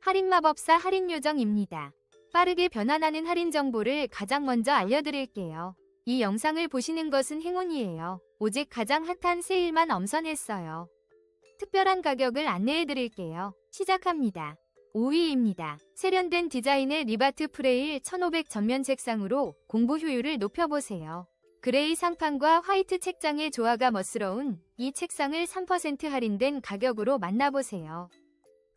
할인마법사 할인요정입니다. 빠르게 변환하는 할인 정보를 가장 먼저 알려드릴게요. 이 영상을 보시는 것은 행운이에요. 오직 가장 핫한 세일만 엄선했어요. 특별한 가격을 안내해드릴게요. 시작합니다. 5위입니다. 세련된 디자인의 리바트 프레일 1500 전면 책상으로 공부 효율을 높여보세요. 그레이 상판과 화이트 책장의 조화가 멋스러운 이 책상을 3% 할인된 가격으로 만나보세요.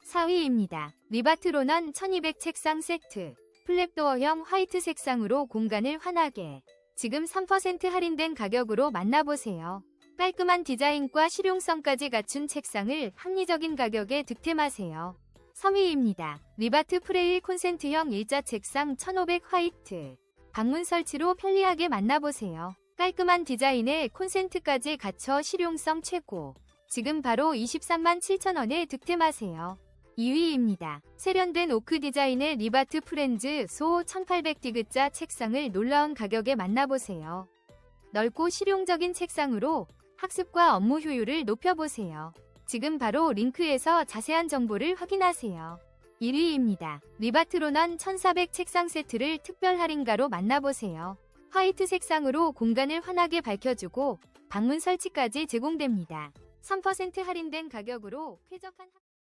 4위입니다. 리바트 로넌 1200 책상 세트. 플랩도어형 화이트 색상으로 공간을 환하게. 지금 3% 할인된 가격으로 만나보세요. 깔끔한 디자인과 실용성까지 갖춘 책상을 합리적인 가격에 득템하세요. 3위입니다. 리바트 프레일 콘센트형 일자 책상 1500 화이트. 방문 설치로 편리하게 만나보세요. 깔끔한 디자인에 콘센트까지 갖춰 실용성 최고. 지금 바로 23만 7천원에 득템하세요. 2위입니다. 세련된 오크 디자인의 리바트 프렌즈 소 1800디귿자 책상을 놀라운 가격에 만나보세요. 넓고 실용적인 책상으로 학습과 업무 효율을 높여보세요. 지금 바로 링크에서 자세한 정보를 확인하세요. 1위입니다. 리바트로넌 1400 책상 세트를 특별 할인가로 만나보세요. 화이트 색상으로 공간을 환하게 밝혀주고 방문 설치까지 제공됩니다. 3% 할인된 가격으로 쾌적한 학-